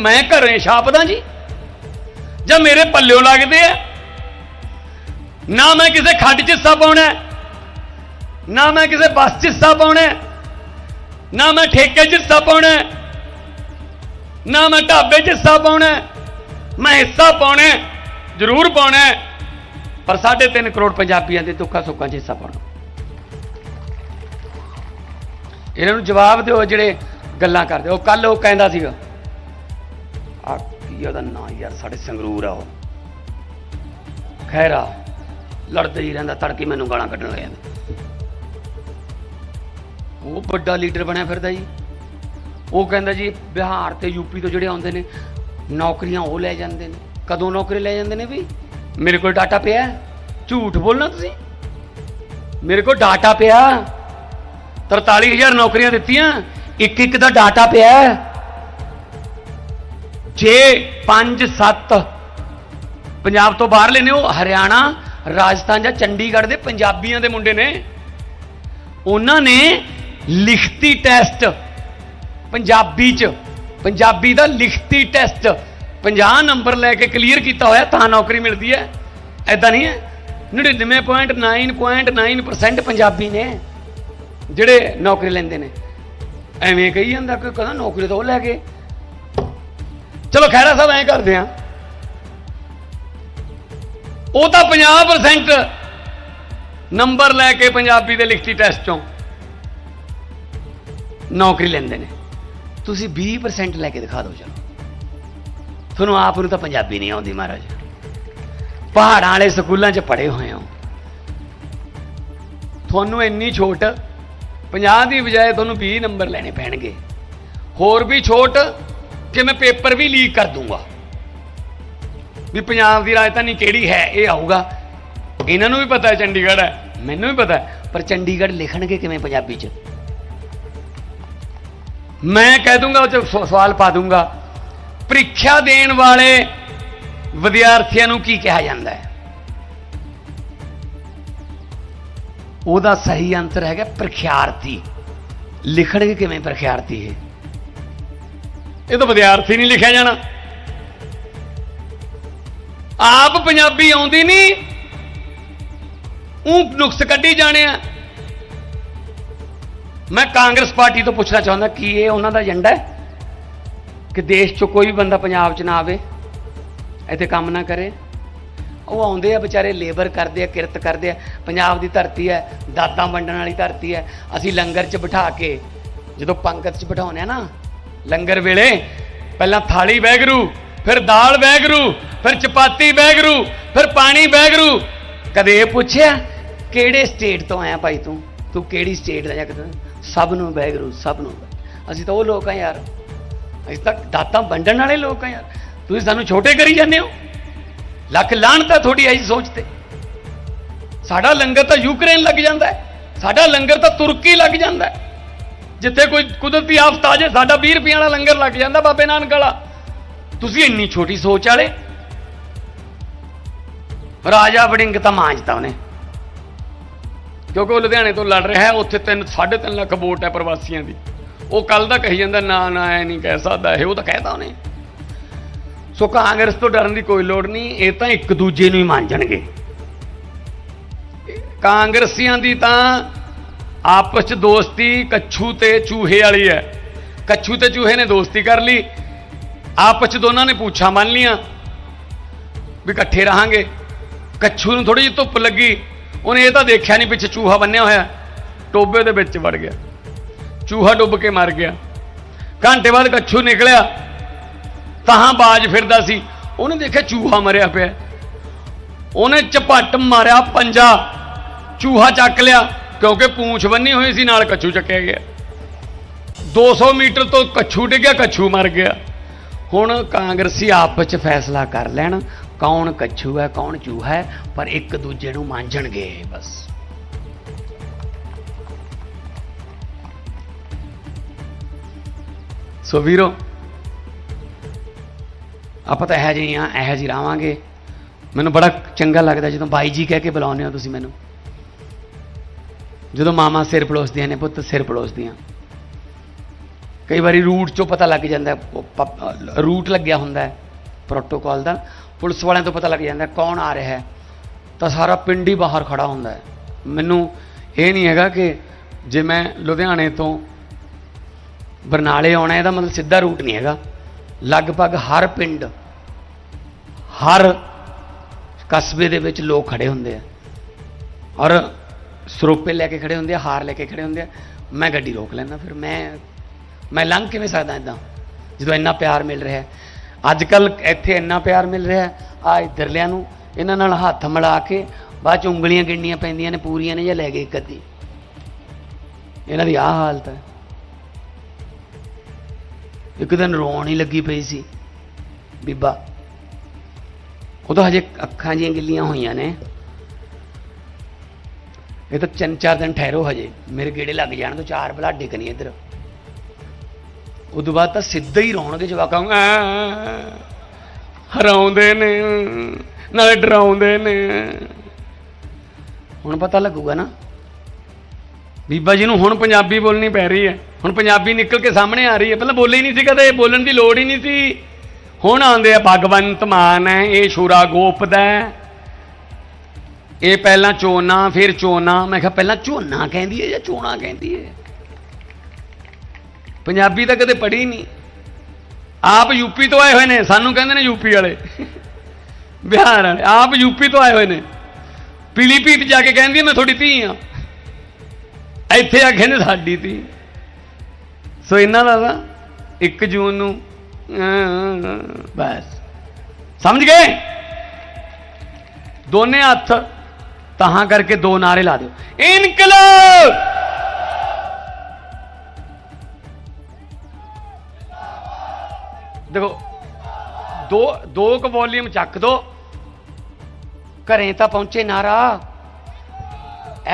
ਮੈਂ ਘਰੇ ਛਾਪਦਾ ਜੀ। ਜਾਂ ਮੇਰੇ ਪੱਲਿਓ ਲੱਗਦੇ ਆ। ਨਾ ਮੈਂ ਕਿਸੇ ਖੱਡ 'ਚ ਹਿੱਸਾ ਪਾਉਣਾ। ਨਾ ਮੈਂ ਕਿਸੇ ਬੱਸ 'ਚ ਹਿੱਸਾ ਪਾਉਣਾ। ਨਾ ਮੈਂ ਠੇਕੇ 'ਚ ਹਿੱਸਾ ਪਾਉਣਾ। ਨਾ ਮੈਂ ਢਾਬੇ 'ਚ ਹਿੱਸਾ ਪਾਉਣਾ। ਮੈਂ ਹਿੱਸਾ ਪਾਉਣਾ ਜ਼ਰੂਰ ਪਾਉਣਾ। ਹੈ, ਪਰ 3.5 ਕਰੋੜ ਪੰਜਾਬੀਆਂ ਦੇ ਦੁੱਖਾਂ ਸੁੱਖਾਂ 'ਚ ਹਿੱਸਾ ਪਾਉਣਾ। ਇਹਨਾਂ ਨੂੰ ਜਵਾਬ ਦਿਓ ਜਿਹੜੇ ਗੱਲਾਂ ਕਰਦੇ। ਉਹ ਕੱਲ ਉਹ ਕਹਿੰਦਾ ਸੀਗਾ ਆ ਕੀ ਉਹਦਾ ਨਾਂ ਯਾਰ? ਸਾਡੇ ਸੰਗਰੂਰ ਆ ਉਹ। ਖੈਰਾ ਲੜਦਾ ਹੀ ਰਹਿੰਦਾ, ਤੜਕੇ ਮੈਨੂੰ ਗਾਲਾਂ ਕੱਢਣ ਲੱਗ ਜਾਂਦਾ। ਉਹ ਵੱਡਾ ਲੀਡਰ ਬਣਿਆ ਫਿਰਦਾ ਜੀ। ਉਹ ਕਹਿੰਦਾ ਜੀ, ਬਿਹਾਰ ਤੇ ਯੂਪੀ ਤੋਂ ਜਿਹੜੇ ਆਉਂਦੇ ਨੇ, ਨੌਕਰੀਆਂ ਉਹ ਲੈ ਜਾਂਦੇ ਨੇ। ਕਦੋਂ ਨੌਕਰੀ ਲੈ ਜਾਂਦੇ ਨੇ ਵੀ? ਮੇਰੇ ਕੋਲ ਡਾਟਾ ਪਿਆ। ਝੂਠ ਬੋਲਣਾ ਤੁਸੀਂ? ਮੇਰੇ ਕੋਲ ਡਾਟਾ ਪਿਆ। 43000 ਨੌਕਰੀਆਂ ਦਿੱਤੀਆਂ। ਇੱਕ ਇੱਕ ਦਾ ਡਾਟਾ ਪਿਆ। ਹੈ। ਜੇ 5 7 ਪੰਜਾਬ ਤੋਂ ਬਾਹਰਲੇ ਨੇ ਉਹ ਹਰਿਆਣਾ, ਰਾਜਸਥਾਨ ਜਾਂ ਚੰਡੀਗੜ੍ਹ ਦੇ ਪੰਜਾਬੀਆਂ ਦੇ ਮੁੰਡੇ ਨੇ। ਉਹਨਾਂ ਨੇ ਲਿਖਤੀ ਟੈਸਟ ਪੰਜਾਬੀ ਚ। ਪੰਜਾਬੀ ਦਾ ਲਿਖਤੀ ਟੈਸਟ 50 ਨੰਬਰ ਲੈ ਕੇ ਕਲੀਅਰ ਕੀਤਾ ਹੋਇਆ, ਤਾਂ ਨੌਕਰੀ ਮਿਲਦੀ ਹੈ। ਐਦਾਂ ਨਹੀਂ ਹੈ। 99.9.9% ਪੰਜਾਬੀ ਨੇ ਜਿਹੜੇ ਨੌਕਰੀ ਲੈਂਦੇ ਨੇ। ਐਵੇਂ ਕਹੀ ਜਾਂਦਾ ਕਿ ਕਹਿੰਦਾ ਨੌਕਰੀ ਤਾਂ ਉਹ ਲੈ ਕੇ ਚਲੋ ਖੈਰਾ ਸਾਹਿਬ ਐਂ ਕਰਦੇ ਆ। ਉਹ ਤਾਂ 50% ਨੰਬਰ ਲੈ ਕੇ ਪੰਜਾਬੀ ਦੇ ਲਿਖਤੀ ਟੈਸਟ ਚੋਂ ਨੌਕਰੀ ਲੈਂਦੇ ਨੇ। ਤੁਸੀਂ 20% ਲੈ ਕੇ ਦਿਖਾ ਦਿਓ ਚਲੋ। ਤੁਹਾਨੂੰ ਆਪ ਨੂੰ ਤਾਂ ਪੰਜਾਬੀ ਨਹੀਂ ਆਉਂਦੀ ਮਹਾਰਾਜ। ਪਹਾੜਾਂ ਵਾਲੇ ਸਕੂਲਾਂ 'ਚ ਪੜ੍ਹੇ ਹੋਏ ਹੋ। ਤੁਹਾਨੂੰ ਇੰਨੀ ਛੋਟ 50 ਦੀ ਬਜਾਏ ਤੁਹਾਨੂੰ 20 ਨੰਬਰ ਲੈਣੇ ਪੈਣਗੇ। ਹੋਰ ਵੀ ਛੋਟ ਕਿ ਮੈਂ ਪੇਪਰ ਵੀ ਲੀਕ ਕਰ ਦੂੰਗਾ। ਵੀ ਪੰਜਾਬ ਦੀ ਰਾਜਧਾਨੀ ਕਿਹੜੀ ਹੈ, ਇਹ ਆਊਗਾ। ਇਹਨਾਂ ਨੂੰ ਵੀ ਪਤਾ ਹੈ, ਚੰਡੀਗੜ੍ਹ ਹੈ। ਮੈਨੂੰ ਵੀ ਪਤਾ ਹੈ। ਪਰ ਚੰਡੀਗੜ੍ਹ ਲਿਖਣਗੇ ਕਿਵੇਂ ਪੰਜਾਬੀ 'ਚ? ਮੈਂ ਕਹਿ ਦੂੰਗਾ, ਉਹ 'ਚ ਸਵਾਲ ਪਾ ਦੂੰਗਾ। ਪ੍ਰੀਖਿਆ ਦੇਣ ਵਾਲੇ ਵਿਦਿਆਰਥੀਆਂ ਨੂੰ ਕੀ ਕਿਹਾ ਜਾਂਦਾ ਹੈ? ਉਹਦਾ ਸਹੀ ਅੰਤਰ ਹੈਗਾ ਪ੍ਰਖਿਆਰਥੀ। ਲਿਖਣਗੇ ਕਿਵੇਂ ਪ੍ਰਖਿਆਰਥੀ ਇਹ? ਇਹ ਤਾਂ ਵਿਦਿਆਰਥੀ ਨਹੀਂ ਲਿਖਿਆ ਜਾਣਾ। ਆਪ ਪੰਜਾਬੀ ਆਉਂਦੀ ਨਹੀਂ। ਉਹ ਨੁਕਸ ਕੱਢੀ ਜਾਣੇ ਆ। ਮੈਂ ਕਾਂਗਰਸ ਪਾਰਟੀ ਤੋਂ ਪੁੱਛਣਾ ਚਾਹੁੰਦਾ, ਕੀ ਇਹ ਉਹਨਾਂ ਦਾ ਏਜੰਡਾ ਹੈ? ਕਿ ਦੇਸ਼ ਚੋਂ ਕੋਈ ਵੀ ਬੰਦਾ ਪੰਜਾਬ 'ਚ ਨਾ ਆਵੇ, ਇੱਥੇ ਕੰਮ ਨਾ ਕਰੇ। ਉਹ ਆਉਂਦੇ ਆ ਵਿਚਾਰੇ ਲੇਬਰ ਕਰਦੇ ਆ, ਕਿਰਤ ਕਰਦੇ ਆ। ਪੰਜਾਬ ਦੀ ਧਰਤੀ ਹੈ, ਦਾਤਾਂ ਵੰਡਣ ਵਾਲੀ ਧਰਤੀ ਹੈ। ਅਸੀਂ ਲੰਗਰ 'ਚ ਬਿਠਾ ਕੇ, ਜਦੋਂ ਪੰਗਤ 'ਚ ਬਿਠਾਉਂਦੇ ਆ ਨਾ ਲੰਗਰ ਵੇਲੇ ਪਹਿਲਾਂ ਥਾਲੀ ਵੈਗਰੂ ਫਿਰ ਦਾਲ ਵੈਗਰੂ ਫਿਰ ਚਪਾਤੀ ਵੈਗਰੂ ਫਿਰ ਪਾਣੀ ਵੈਗਰੂ ਕਦੇ ਇਹ ਪੁੱਛਿਆ, ਕਿਹੜੇ ਸਟੇਟ ਤੋਂ ਆਇਆ ਭਾਈ ਤੂੰ? ਤੂੰ ਕਿਹੜੀ ਸਟੇਟ ਦਾ ਜਾਂ ਸਭ ਨੂੰ ਵੈਗਰੂ ਸਭ ਨੂੰ। ਅਸੀਂ ਤਾਂ ਉਹ ਲੋਕ ਆ ਯਾਰ। ਅਸੀਂ ਤਾਂ ਦਾਤਾਂ ਵੰਡਣ ਵਾਲੇ ਲੋਕ ਆ ਯਾਰ। ਤੁਸੀਂ ਸਾਨੂੰ ਛੋਟੇ ਕਰੀ ਜਾਂਦੇ ਹੋ। ਲੱਖ ਲਾਹਣਤ ਹੈ ਤੁਹਾਡੀ ਐਸੀ ਸੋਚ ਤੇ। ਸਾਡਾ ਲੰਗਰ ਤਾਂ ਯੂਕਰੇਨ ਲੱਗ ਜਾਂਦਾ ਸਾਡਾ ਲੰਗਰ ਤਾਂ ਤੁਰਕੀ ਲੱਗ ਜਾਂਦਾ ਜਿੱਥੇ ਕੋਈ ਕੁਦਰਤੀ ਆਫਤ ਆ ਜੇ ਸਾਡਾ 20 ਰੁਪਏ ਵਾਲਾ ਲੰਗਰ ਲੱਗ ਜਾਂਦਾ ਬਾਬੇ ਨਾਨਕ ਵਾਲਾ। ਤੁਸੀਂ ਇੰਨੀ ਛੋਟੀ ਸੋਚ ਵਾਲੇ? ਰਾਜਾ ਵੜਿੰਗ ਤਾਂ ਮਾਂਜਤਾ ਉਹਨੇ। ਕਿਉਂਕਿ ਉਹ ਲੁਧਿਆਣੇ ਤੋਂ ਲੜ ਰਿਹਾ ਹੈ, ਉੱਥੇ 3 3.5 ਲੱਖ ਵੋਟ ਹੈ ਪ੍ਰਵਾਸੀਆਂ ਦੀ। ਉਹ ਕੱਲ ਦਾ ਕਹੀ ਜਾਂਦਾ, ਨਾ ਨਾ, ਐ ਨਹੀਂ ਕਹਿ ਸਕਦਾ। ਇਹ ਉਹ ਤਾਂ ਕਹਿਤਾ ਉਹਨੇ। ਸੋ ਕਾਂਗਰਸ ਤੋਂ ਡਰਨ ਦੀ ਕੋਈ ਲੋੜ ਨਹੀਂ, ਇਹ ਤਾਂ ਇੱਕ ਦੂਜੇ ਨੂੰ ਹੀ ਮੰਨਣਗੇ ਕਾਂਗਰਸੀਆਂ ਦੀ ਤਾਂ ਆਪਸ ਚ ਦੋਸਤੀ ਕੱਛੂ ਤੇ ਚੂਹੇ ਵਾਲੀ ਹੈ। ਕੱਛੂ ਤੇ ਚੂਹੇ ਨੇ ਦੋਸਤੀ ਕਰ ਲਈ। ਆਪਸ ਚ ਦੋਨਾਂ ਨੇ ਪੁੱਛਾਂ ਮੰਨ ਲੀਆਂ ਵੀ ਇਕੱਠੇ ਰਹਾਂਗੇ। ਕੱਛੂ ਨੂੰ ਥੋੜੀ ਜਿਹੀ ਧੁੱਪ ਲੱਗੀ। ਉਹਨੇ ਇਹ ਤਾਂ ਦੇਖਿਆ ਨਹੀਂ ਪਿੱਛੇ ਚੂਹਾ ਬੰਨਿਆ ਹੋਇਆ। ਟੋਬੇ ਦੇ ਵਿੱਚ ਵੜ ਗਿਆ। ਚੂਹਾ ਡੁੱਬ ਕੇ ਮਰ ਗਿਆ। ਘੰਟੇ ਬਾਅਦ ਕੱਛੂ ਨਿਕਲਿਆ। ਤਾਂ ਬਾਜ ਫਿਰਦਾ ਸੀ। ਉਹਨੇ ਦੇਖਿਆ ਚੂਹਾ ਮਰਿਆ ਪਿਆ। ਉਹਨੇ ਝਪੱਟ ਮਾਰਿਆ ਪੰਜਾ। ਚੂਹਾ ਚੱਕ ਲਿਆ। ਕਿਉਂਕਿ ਪੂੰਛ ਬੰਨੀ ਹੋਈ ਸੀ, ਨਾਲ ਕੱਛੂ ਚੱਕਿਆ ਗਿਆ। 200 ਮੀਟਰ ਤੋਂ ਕੱਛੂ ਡਿੱਗਿਆ, ਕੱਛੂ ਮਰ ਗਿਆ। ਹੁਣ ਕਾਂਗਰਸੀ ਆਪਸ ਚ ਫੈਸਲਾ ਕਰ ਲੈਣ, ਕੌਣ ਕੱਛੂ ਹੈ, ਕੌਣ ਚੂਹਾ ਹੈ, ਪਰ ਇੱਕ ਦੂਜੇ ਨੂੰ ਮਾਂਝਣਗੇ, ਬਸ। ਸੋ ਵੀਰੋ, ਆਪਾਂ ਤਾਂ ਇਹੋ ਜਿਹੇ ਆ ਇਹੋ ਜਿਹੇ ਰਹਾਂਗੇ ਮੈਨੂੰ ਬੜਾ ਚੰਗਾ ਲੱਗਦਾ ਜਦੋਂ ਬਾਈ ਜੀ ਕਹਿ ਕੇ ਬੁਲਾਉਂਦੇ ਹੋ ਤੁਸੀਂ ਮੈਨੂੰ। ਜਦੋਂ ਮਾਮਾ ਸਿਰ ਪਲੋਸਦੀਆਂ ਨੇ ਪੁੱਤ ਸਿਰ ਪਲੋਸਦੀਆਂ ਕਈ ਵਾਰੀ ਰੂਟ ਚੋਂ ਪਤਾ ਲੱਗ ਜਾਂਦਾ ਰੂਟ ਲੱਗਿਆ ਹੁੰਦਾ ਹੈ ਪ੍ਰੋਟੋਕਾਲ ਦਾ, ਪੁਲਿਸ ਵਾਲਿਆਂ ਤੋਂ ਪਤਾ ਲੱਗ ਜਾਂਦਾ ਕੌਣ ਆ ਰਿਹਾ ਹੈ। ਤਾਂ ਸਾਰਾ ਪਿੰਡ ਹੀ ਬਾਹਰ ਖੜਾ ਹੁੰਦਾ ਹੈ। ਮੈਨੂੰ ਇਹ ਨਹੀਂ ਹੈਗਾ ਕਿ ਜੇ ਮੈਂ ਲੁਧਿਆਣੇ ਤੋਂ ਬਰਨਾਲੇ ਆਉਣਾ ਇਹਦਾ ਮਤਲਬ ਸਿੱਧਾ ਰੂਟ ਨਹੀਂ ਹੈਗਾ। ਲਗਭਗ ਹਰ ਪਿੰਡ, ਹਰ ਕਸਬੇ ਦੇ ਵਿੱਚ ਲੋਕ ਖੜੇ ਹੁੰਦੇ ਆ। ਔਰ ਸਰੋਪੇ ਲੈ ਕੇ ਖੜੇ ਹੁੰਦੇ ਆ, ਹਾਰ ਲੈ ਕੇ ਖੜੇ ਹੁੰਦੇ ਆ। ਮੈਂ ਗੱਡੀ ਰੋਕ ਲੈਂਦਾ, ਫਿਰ ਮੈਂ ਮੈਂ ਲੰਘ ਕਿਵੇਂ ਸਕਦਾ ਇਦਾਂ ਜਦੋਂ ਇੰਨਾ ਪਿਆਰ ਮਿਲ ਰਿਹਾ ਅੱਜ ਕੱਲ ਇੱਥੇ ਇੰਨਾ ਪਿਆਰ ਮਿਲ ਰਿਹਾ ਹੈ, ਆ ਇਧਰਲਿਆਂ ਨੂੰ, ਇਹਨਾਂ ਨਾਲ ਹੱਥ ਮਿਲਾ ਕੇ ਬਾਅਦ ਚ ਉਂਗਲੀਆਂ ਗਿਣਨੀਆਂ ਪੈਂਦੀਆਂ ਨੇ, ਪੂਰੀਆਂ ਨੇ ਜਾਂ ਲੈ ਗਏ ਇੱਕ ਅੱਧੀ। ਇਹਨਾਂ ਦੀ ਆਹ ਹਾਲਤ ਹੈ। ਇੱਕ ਦਿਨ ਰੋਣ ਹੀ ਲੱਗੀ ਪਈ ਸੀ, ਬੀਬਾ। ਉਦੋਂ ਹਜੇ ਅੱਖਾਂ ਜੀਆਂ ਗਿੱਲੀਆਂ ਹੋਈਆਂ ਨੇ। ਇਹ ਤਾਂ ਤਿੰਨ ਚਾਰ ਦਿਨ ਠਹਿਰੋ ਹਜੇ। ਮੇਰੇ ਗੇੜੇ ਲੱਗ ਜਾਣ ਤੋਂ ਚਾਰ ਬਲਾ ਡਿੱਗਣੀ ਇੱਧਰ। ਉਦੋਂ ਬਾਅਦ ਤਾਂ ਸਿੱਧਾ ਹੀ ਰੋਣਗੇ ਜਵਾਕਾਂ ਨੂੰ, ਹਰਾਉਂਦੇ ਨੇ ਨਾਲੇ ਡਰਾਉਂਦੇ ਨੇ। ਹੁਣ ਪਤਾ ਲੱਗੂਗਾ ਨਾ। ਬੀਬਾ ਜੀ ਨੂੰ ਹੁਣ ਪੰਜਾਬੀ ਬੋਲਣੀ ਪੈ ਰਹੀ ਹੈ। ਹੁਣ ਪੰਜਾਬੀ ਨਿਕਲ ਕੇ ਸਾਹਮਣੇ ਆ ਰਹੀ ਹੈ। ਪਹਿਲਾਂ ਬੋਲੇ ਨਹੀਂ ਸੀ ਕਦੇ ਬੋਲਣ ਦੀ ਲੋੜ ਹੀ ਨਹੀਂ ਸੀ। ਹੁਣ ਆਉਂਦੇ ਆ ਭਗਵੰਤ ਮਾਨ ਹੈ ਇਹ ਸ਼ੂਰਾ ਗੋਪਦਾ ਹੈ। ਇਹ ਪਹਿਲਾਂ ਚੋਨਾ, ਫਿਰ ਚੋਨਾ। ਮੈਂ ਕਿਹਾ ਪਹਿਲਾਂ ਝੋਨਾ ਕਹਿੰਦੀ ਹੈ ਜਾਂ ਚੋਣਾ ਕਹਿੰਦੀ ਹੈ ਪੰਜਾਬੀ ਤਾਂ ਕਦੇ ਪੜ੍ਹੀ ਨਹੀਂ ਆਪ ਯੂਪੀ ਤੋਂ ਆਏ ਹੋਏ ਨੇ, ਸਾਨੂੰ ਕਹਿੰਦੇ ਨੇ ਯੂਪੀ ਵਾਲੇ। ਬਿਹਾਰ ਵਾਲੇ, ਆਪ ਯੂਪੀ ਤੋਂ ਆਏ ਹੋਏ ਨੇ। ਪੀਲੀਭੀਤ ਜਾ ਕੇ ਕਹਿੰਦੀ ਮੈਂ ਤੁਹਾਡੀ ਧੀ ਆ। ਇੱਥੇ ਆ ਕਹਿੰਦੇ, ਸਾਡੀ ਧੀ। ਸੋ ਇਹਨਾਂ ਦਾ ਨਾ 1 ਜੂਨ ਨੂੰ ਬਸ। ਸਮਝ ਗਏ? ਦੋਨੇ ਹੱਥ ਤਾਂ ਕਰਕੇ ਦੋ ਨਾਰੇ ਲਾ ਦਿਓ। ਇਨਕਲਾਬ! ਦੇਖੋ, ਦੋ ਦੋ ਕੁ ਵੋਲੀਅਮ ਚੱਕ ਦੋ। ਘਰੇ ਤਾਂ ਪਹੁੰਚੇ ਨਾਰਾ।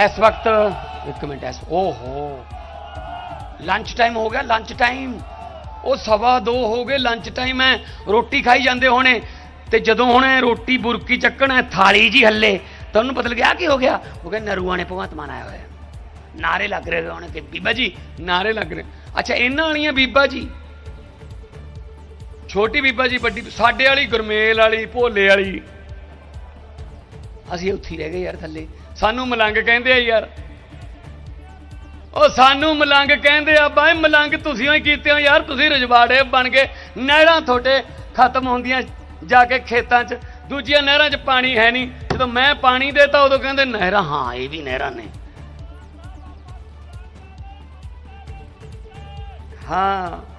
ਇਸ ਵਕਤ, ਇੱਕ ਮਿੰਟ ਐਸ ਓਹੋ। ਲੰਚ ਟਾਈਮ ਹੋ ਗਿਆ ਲੰਚ ਟਾਈਮ ਉਹ ਸਵਾ ਦੋ ਹੋ ਗਏ ਲੰਚ ਟਾਈਮ ਹੈ। ਰੋਟੀ ਖਾਈ ਜਾਂਦੇ ਹੋਣੇ। ਤੇ ਜਦੋਂ ਹੁਣ ਰੋਟੀ ਬੁਰਕੀ ਚੱਕਣ ਹੈ ਥਾਲੀ ਜੀ ਹੱਲੇ। ਤੁਹਾਨੂੰ ਪਤਾ ਲੱਗਿਆ ਕੀ ਹੋ ਗਿਆ? ਉਹ ਕਹਿੰਦੇ, ਨਰੂਆਂ ਨੇ ਭਗਵੰਤ ਮਾਨ ਆਇਆ ਹੋਇਆ। ਨਾਰੇ ਲੱਗ ਰਹੇ ਹੋਣੇ ਕਿ ਬੀਬਾ ਜੀ, ਨਾਰੇ ਲੱਗ ਰਹੇ। ਅੱਛਾ, ਇਹਨਾਂ ਵਾਲੀਆਂ ਬੀਬਾ ਜੀ, ਛੋਟੀ ਬੀਬਾ ਜੀ, ਵੱਡੀ ਸਾਡੇ ਵਾਲੀ, ਗੁਰਮੇਲ ਵਾਲੀ, ਭੋਲੇ ਵਾਲੀ। ਅਸੀਂ ਉੱਥੇ ਰਹਿ ਗਏ ਯਾਰ ਥੱਲੇ। ਸਾਨੂੰ ਮਲੰਗ ਕਹਿੰਦੇ ਆ ਯਾਰ। ਉਹ ਸਾਨੂੰ ਮਲੰਗ ਕਹਿੰਦੇ ਆ, ਬਾਈ, ਮਲੰਗ ਤੁਸੀਂ ਹੀ ਕੀਤੇ ਹੋ ਯਾਰ। ਤੁਸੀਂ ਰਜਵਾੜੇ ਬਣ ਗਏ। ਨਹਿਰਾਂ ਤੁਹਾਡੇ ਖਤਮ ਹੁੰਦੀਆਂ ਜਾ ਕੇ ਖੇਤਾਂ 'ਚ। ਦੂਜੀਆਂ ਨਹਿਰਾਂ 'ਚ ਪਾਣੀ ਹੈ ਨਹੀਂ। ਜਦੋਂ ਮੈਂ ਪਾਣੀ ਦੇਤਾ, ਉਦੋਂ ਕਹਿੰਦੇ ਨਹਿਰਾਂ, ਹਾਂ, ਇਹ ਵੀ ਨਹਿਰਾਂ ਨੇ। ਹਾਂ।